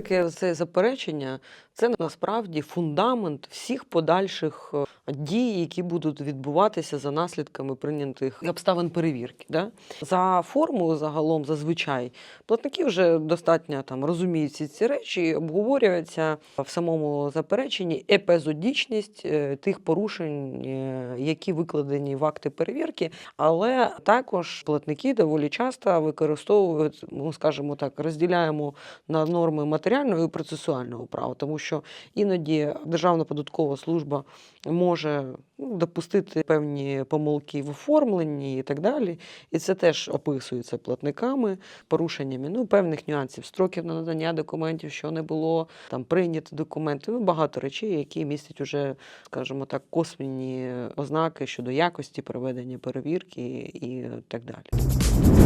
практики це заперечення. Це насправді фундамент всіх подальших дій, які будуть відбуватися за наслідками прийнятих обставин перевірки. Да? За формулою загалом зазвичай платники вже достатньо там розуміють всі ці речі, обговорюються в самому запереченні епізодічність е, тих порушень, е, які викладені в акти перевірки, але також платники доволі часто використовують, ну скажімо так, розділяємо на норми матеріального і процесуального права, тому що іноді Державна податкова служба може ну, допустити певні помилки в оформленні і так далі. І це теж описується платниками, порушеннями ну, певних нюансів, строків на надання документів, що не було, там прийняти документи, ну, багато речей, які містять уже, скажімо так, косвенні ознаки щодо якості проведення перевірки і так далі.